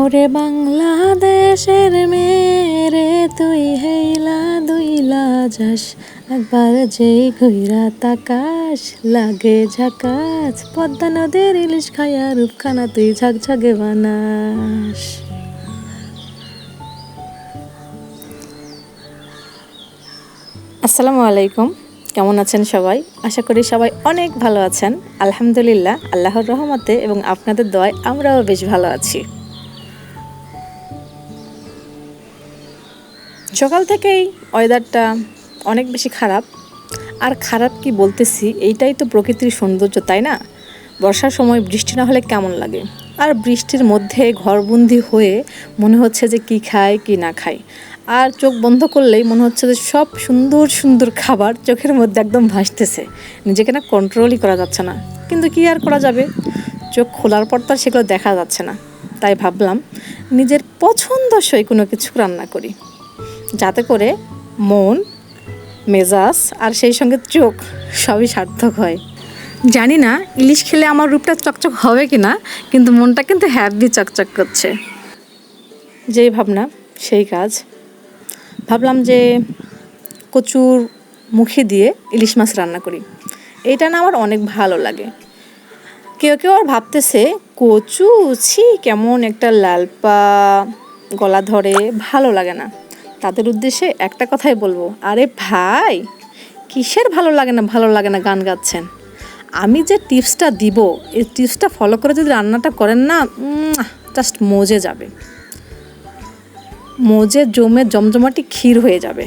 ওরে বাংলাদেশের মেরে তুই হেইলা দুইলা যাস। একবার যেই ঘুইরা তাকাস, লাগে ঝাকাস। পদ্মা নদীর ইলিশ খায়া রূপখানা তুই ঝাকঝাকে বানাস। আসসালামু আলাইকুম। কেমন আছেন সবাই? আশা করি সবাই অনেক ভালো আছেন। আলহামদুলিল্লাহ, আল্লাহর রহমতে এবং আপনাদের দয় আমরাও বেশ ভালো আছি। সকাল থেকেই ওয়েদারটা অনেক বেশি খারাপ। আর খারাপ কি বলতেছি, এইটাই তো প্রকৃতির সৌন্দর্য, তাই না? বর্ষার সময় বৃষ্টি না হলে কেমন লাগে? আর বৃষ্টির মধ্যে ঘরবন্দি হয়ে মনে হচ্ছে যে কি খায়, কি না খায়। আর চোখ বন্ধ করলেই মনে হচ্ছে যে সব সুন্দর সুন্দর খাবার চোখের মধ্যে একদম ভাসতেছে। নিজেকে না কন্ট্রোলই করা যাচ্ছে না। কিন্তু কি আর করা যাবে? চোখ খোলার পর তো আর সেগুলো দেখা যাচ্ছে না। তাই ভাবলাম, নিজের পছন্দসই কোনো কিছু রান্না করি। যাতে করে মন, মেজাজ আর সেই সঙ্গে চোখ সবই সার্থক হয়। জানি না ইলিশ খেলে আমার রূপটা চকচক হবে কি না কিন্তু মনটা কিন্তু হ্যাপি চকচক করছে। যেই ভাবনা, সেই কাজ। ভাবলাম যে কচুর মুখে দিয়ে ইলিশ মাছ রান্না করি। এটা না আমার অনেক ভালো লাগে। কেউ কেউ আর ভাবতেছে, কচু, ছি, কেমন একটা লালপা গলা ধরে, ভালো লাগে না। তাদের উদ্দেশ্যে একটা কথাই বলব। আরে ভাই, কিসের ভালো লাগে না, ভালো লাগে না গান গাচ্ছেন? আমি যে টিপসটা দিব, এই টিপসটা ফলো করে যদি রান্নাটা করেন না জাস্ট মজে যাবে। মজে জমে জমজমাটি ক্ষীর হয়ে যাবে।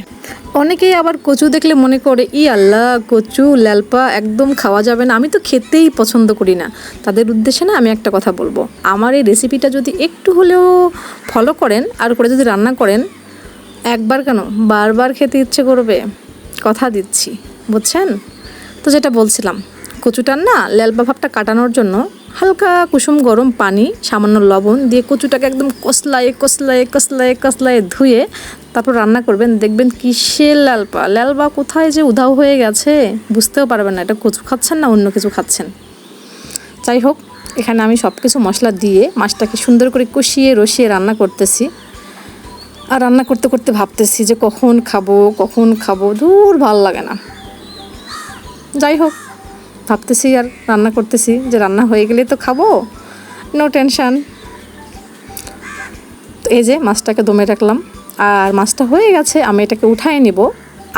অনেকেই আবার কচু দেখলে মনে করে, ই আল্লাহ, কচু, ল্যালপা, একদম খাওয়া যাবে না। আমি তো খেতেই পছন্দ করি না। তাদের উদ্দেশ্যে না আমি একটা কথা বলব। আমার এই রেসিপিটা যদি একটু হলেও ফলো করেন, আর করে যদি রান্না করেন একবার কেন? বারবার খেতে ইচ্ছে করবে? কথা দিচ্ছি, বুঝছেন? তো যেটা বলছিলাম, কচুটার না ল্যালপা ভাবটা কাটানোর জন্য হালকা কুসুম গরম পানি, সামান্য লবণ দিয়ে কচুটাকে একদম কসলায় কসলায় কসলায় কসলায় ধুয়ে তারপর রান্না করবেন। দেখবেন কিসের লালপা? লালবা কোথায় যে উধাও হয়ে গেছে, বুঝতেও পারবেন না। এটা কচু খাচ্ছেন না অন্য কিছু খাচ্ছেন? যাই হোক, এখানে আমি সব কিছু মশলা দিয়ে মাছটাকে সুন্দর করে কষিয়ে, রসিয়ে রান্না করতেছি। আর রান্না করতে করতে ভাবতেছি যে কখন খাব কখন খাব, দূর ভালো লাগে না। যাই হোক, ভাবতেছি আর রান্না করতেছি যে রান্না হয়ে গেলে তো খাব নো টেনশান তো এই যে মাছটাকে দমে রাখলাম, আর মাছটা হয়ে গেছে, আমি এটাকে উঠাই নিব।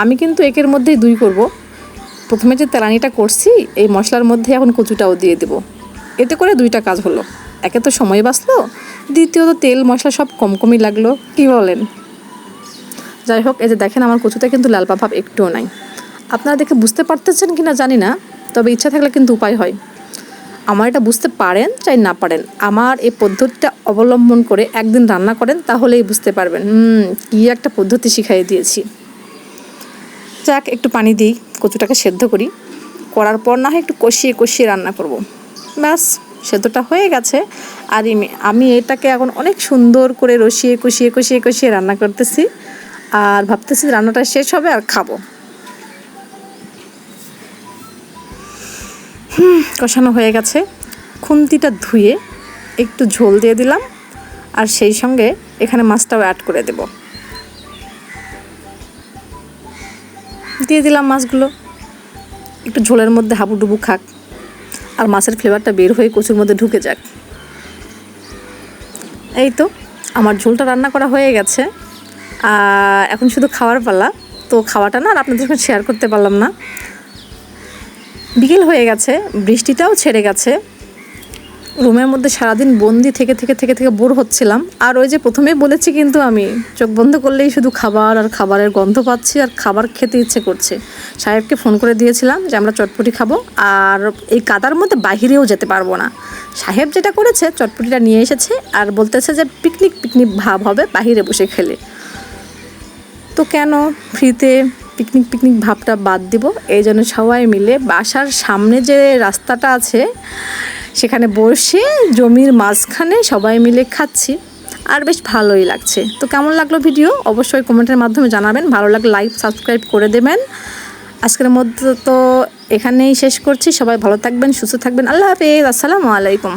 আমি কিন্তু একের মধ্যেই দুই করব। প্রথমে যে তেলানিটা করছি, এই মশলার মধ্যে এখন কচুটাও দিয়ে দেব। এতে করে দুইটা কাজ হলো। একে তো সময় বাঁচলো, দ্বিতীয়ত তেল, মশলা সব কম কমই লাগল। কি বলেন? যাই হোক, এই যে দেখেন, আমার কচুতে কিন্তু লাল ভাব একটুও নাই। আপনারা দেখে বুঝতে পারতেছেন কি না জানি না, তবে ইচ্ছা থাকলে কিন্তু উপায় হয়। আমার এটা বুঝতে পারেন, চাই না পারেন। আমার এই পদ্ধতিটা অবলম্বন করে একদিন রান্না করেন, তাহলেই বুঝতে পারবেন। হুম, কী একটা পদ্ধতি শিখাই দিয়েছি। যাক, একটু পানি দিই, কচুটাকে সেদ্ধ করি। করার পর না হয় একটু কষিয়ে কষিয়ে রান্না করব। ব্যাস। সেদ্ধটা হয়ে গেছে। আর আমি এটাকে এখন অনেক সুন্দর করে রসিয়ে, কষিয়ে কষিয়ে কষিয়ে রান্না করতেছি। আর ভাবতেছি রান্নাটা শেষ হবে আর খাব। কষানো হয়ে গেছে। খুন্তিটা ধুয়ে একটু ঝোল দিয়ে দিলাম। আর সেই সঙ্গে এখানে মাছটাও অ্যাড করে দেব। দিয়ে দিলাম মাছগুলো। একটু ঝোলের মধ্যে হাবুডুবু খাক। আর মাছের ফ্লেভারটা বের হয়ে কচুর মধ্যে ঢুকে যাক। এই তো, আমার ঝোলটা রান্না করা হয়ে গেছে। এখন শুধু খাওয়ার পালা। তো খাওয়াটা না আর আপনাদের সঙ্গে শেয়ার করতে পারলাম না। বিকেল হয়ে গেছে, বৃষ্টিটাও ছেড়ে গেছে। রুমের মধ্যে সারাদিন বন্দি থেকে থেকে থেকে থেকে বোর হচ্ছিলাম। আর ওই যে প্রথমেই বলেছি কিন্তু আমি, চোখ বন্ধ করলেই শুধু খাবার আর খাবারের গন্ধ পাচ্ছি আর খাবার খেতে ইচ্ছে করছে। সাহেবকে ফোন করে দিয়েছিলাম যে আমরা চটপটি খাব আর এই কাদার মধ্যে বাহিরেও যেতে পারব না। সাহেব যেটা করেছে, চটপটিটা নিয়ে এসেছে আর বলতেছে যে পিকনিক পিকনিক ভাব হবে, বাহিরে বসে খেলে। তো কেন ফ্রিতে পিকনিক পিকনিক ভাবটা বাদ দিব? এই জন্য সবাই মিলে বাসার সামনে যে রাস্তাটা আছে সেখানে বসে জমির মাঝখানে সবাই মিলে খাচ্ছি। আর বেশ ভালোই লাগছে। তো কেমন লাগল ভিডিও? অবশ্যই কমেন্টের মাধ্যমে জানাবেন। ভালো লাগলে লাইক সাবস্ক্রাইব করে দেবেন। আজকের মধ্যে তো এখানেই শেষ করছি। সবাই ভালো থাকবেন, সুস্থ থাকবেন। আল্লাহ হাফেজ। আসসালামু আলাইকুম।